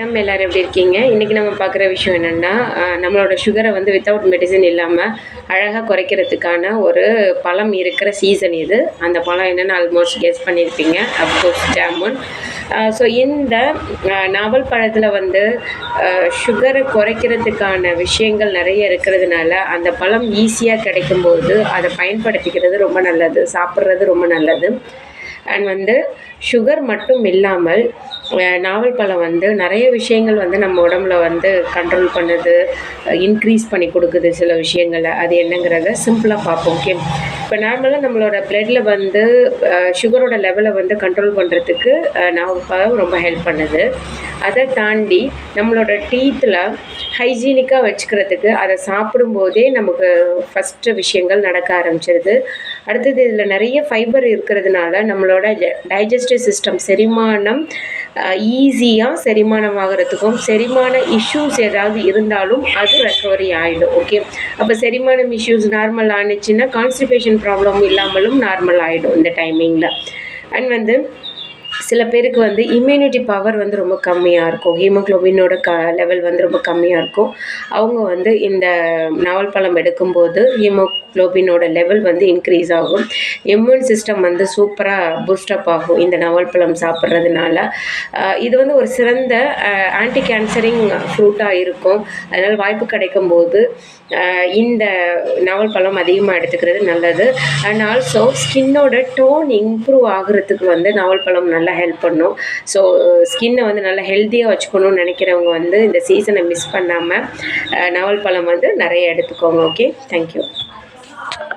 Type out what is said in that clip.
நம்ம எல்லோரும் எப்படி இருக்கீங்க? இன்றைக்கி நம்ம பார்க்குற விஷயம் என்னென்னா நம்மளோட சுகரை வந்து வித்தவுட் மெடிசன் இல்லாமல் அழகாக குறைக்கிறதுக்கான ஒரு பழம் இருக்கிற சீசன் இது. அந்த பழம் என்னென்னு ஆல்மோஸ்ட் கெஸ் பண்ணியிருப்பீங்க. அப்கோர்ஸ் ஜாமுன் ஸோ இந்த நாவல் பழத்தில் வந்து சுகரை குறைக்கிறதுக்கான விஷயங்கள் நிறைய இருக்கிறதுனால அந்த பழம் ஈஸியாக கிடைக்கும்போது அதை பயன்படுத்திக்கிறது ரொம்ப நல்லது சாப்பிட்றது ரொம்ப நல்லது. அண்ட் வந்து சுகர் மட்டும் இல்லாமல் நாவல் பழம் வந்து நிறைய விஷயங்கள் வந்து நம்ம உடம்புல வந்து கண்ட்ரோல் பண்ணுது இன்க்ரீஸ் பண்ணி கொடுக்குது சில விஷயங்களை. அது என்னங்கிறத சிம்பிளாக பார்ப்போம் ஓகே இப்போ நார்மலாக நம்மளோட பிளட்டில் வந்து சுகரோட லெவலை வந்து கண்ட்ரோல் பண்ணுறதுக்கு நாவல் பழம் ரொம்ப ஹெல்ப் பண்ணுது. அதை தாண்டி நம்மளோட டீத்தில் ஹைஜீனிக்காக வச்சுக்கிறதுக்கு அதை சாப்பிடும்போதே நமக்கு ஃபஸ்ட்டு விஷயங்கள் நடக்க ஆரம்பிச்சிருது. அடுத்தது இதில் நிறைய ஃபைபர் இருக்கிறதுனால நம்மளோட டைஜஸ்டிவ் சிஸ்டம் செரிமானம் ஈஸியாக செரிமானம் ஆகிறதுக்கும் செரிமான இஷ்யூஸ் ஏதாவது இருந்தாலும் அது ரெக்கவரி ஆகிடும் ஓகே அப்போ செரிமானம் இஷ்யூஸ் நார்மல் ஆனிச்சுன்னா கான்ஸ்டிபேஷன் ப்ராப்ளம் இல்லாமலும் நார்மல் ஆகிடும் இந்த டைமிங்கில் அண்ட் வந்து சில பேருக்கு வந்து இம்யூனிட்டி பவர் வந்து ரொம்ப கம்மியாக இருக்கும். ஹீமோக்ளோபினோட க லெவல் வந்து ரொம்ப கம்மியாக இருக்கும். அவங்க வந்து இந்த நாவல் பழம் எடுக்கும்போது ஹீமோக்ளோபினோட லெவல் வந்து இன்க்ரீஸ் ஆகும். இம்யூன் சிஸ்டம் வந்து சூப்பராக பூஸ்டப் ஆகும் இந்த நாவல் பழம் சாப்பிட்றதுனால. இது வந்து ஒரு சிறந்த ஆன்டி கேன்சரிங் ஃப்ரூட்டாக இருக்கும். அதனால் வாய்ப்பு கிடைக்கும் போது இந்த நாவல் பழம் அதிகமாக எடுத்துக்கிறது நல்லது. அண்ட் ஆல்சோ ஸ்கின்னோட டோன் இம்ப்ரூவ் ஆகுறதுக்கு வந்து நாவல் பழம் நல்லா ஹெல்ப் பண்ணும். ஸோ ஸ்கின்னை வந்து நல்லா ஹெல்த்தியாக வச்சுக்கணும்னு நினைக்கிறவங்க வந்து இந்த சீசனை மிஸ் பண்ணாமல் நாவல் பழம் வந்து நிறைய எடுத்துக்கோங்க ஓகே தேங்க்யூ